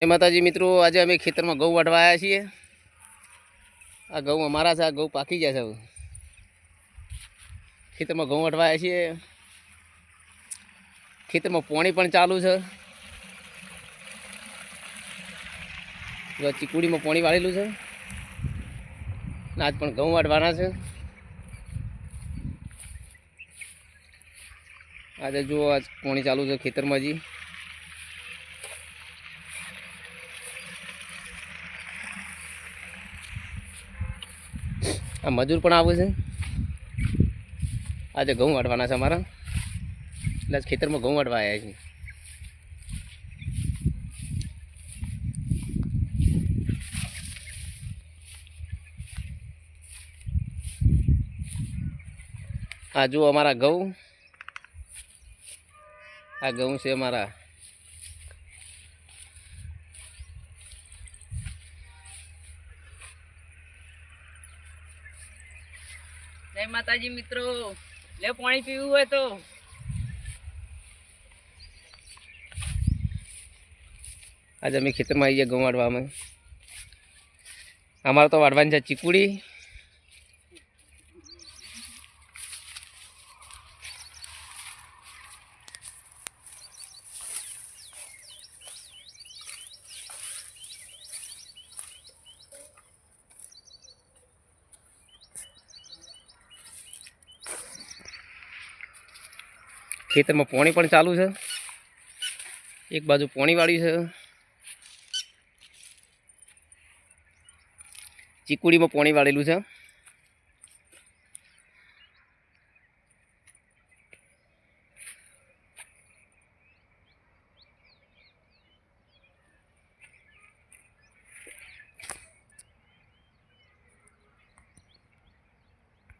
જય માતાજી મિત્રો, આજે અમે ખેતરમાં ઘઉં વાટવા આવ્યા છીએ. આ ઘઉં અમારા છે, આ ઘઉં પાકી ગયા છે ખેતરમાં ઘઉં વાટવા આવ્યા છીએ. ખેતરમાં પાણી પણ ચાલુ છે. ચીકુડીમાં પાણી વાળેલું છે. આજ પણ ઘઉં વાટવાના છે. આજે જુઓ, આજ પાણી ચાલુ છે ખેતરમાં હજી આ મજૂર પણ આવે છે. આજે ઘઉં વાટવાના છે અમારા. એટલે ખેતરમાં ઘઉં વાટવા આવ્યા છે આ જુઓ અમારા ઘઉં. આ ઘઉં છે અમારા જય માતાજી મિત્રો. લે પાણી પીવું હોય તો. આજે અમે ખેતરમાં આવી ગયા ઘઉં વાટવા અમે અમારે તો વાડવાની છે ચીકુડી. ખેતરમાં પાણી પણ ચાલુ છે. એક બાજુ પાણી વાળ્યું છે. ચીકુડીમાં પાણી વાળેલું છે.